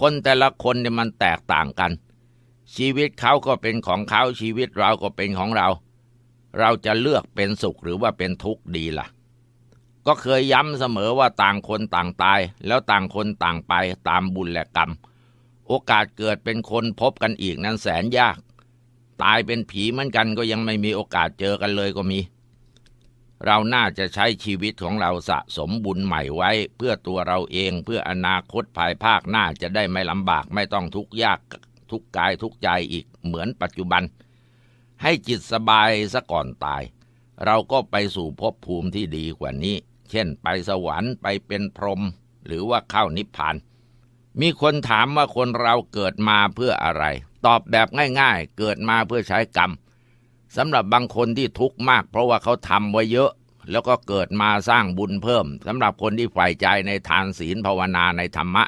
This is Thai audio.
คนแต่ละคนเนี่ยมันแตกต่างกัน ชีวิตเขาก็เป็นของเขาชีวิตเราก็เป็นของเรา เราจะเลือกเป็นสุขหรือว่าเป็นทุกข์ดีล่ะ ก็เคยย้ำเสมอว่าต่างคนต่างตาย แล้วต่างคนต่างไปตามบุญและกรรม โอกาสเกิดเป็นคนพบกันอีกนั้นแสนยาก ตายเป็นผีเหมือนกันก็ยังไม่มีโอกาสเจอกันเลยก็มี เราน่าจะใช้ชีวิตของเราสะสมบุญใหม่ไว้ เพื่อตัวเราเองเพื่ออนาคตภายภาคหน้าจะได้ไม่ลำบากไม่ต้องทุกข์ยากทุกกายทุกใจอีกเหมือนปัจจุบัน ให้จิตสบายซะก่อนตาย เราก็ไปสู่ภพภูมิที่ดีกว่านี้ เช่นไปสวรรค์ไปเป็นพรหมหรือว่าเข้านิพพาน มีคนถามว่าคนเราเกิดมาเพื่ออะไร ตอบแบบง่าย ๆ เกิดมาเพื่อใช้กรรม สำหรับบางคนที่ทุกข์มาก เพราะว่าเขาทำไว้เยอะ แล้วก็เกิดมาสร้างบุญเพิ่มสำหรับคนที่ใฝ่ใจในทานศีลภาวนาในธรรมะ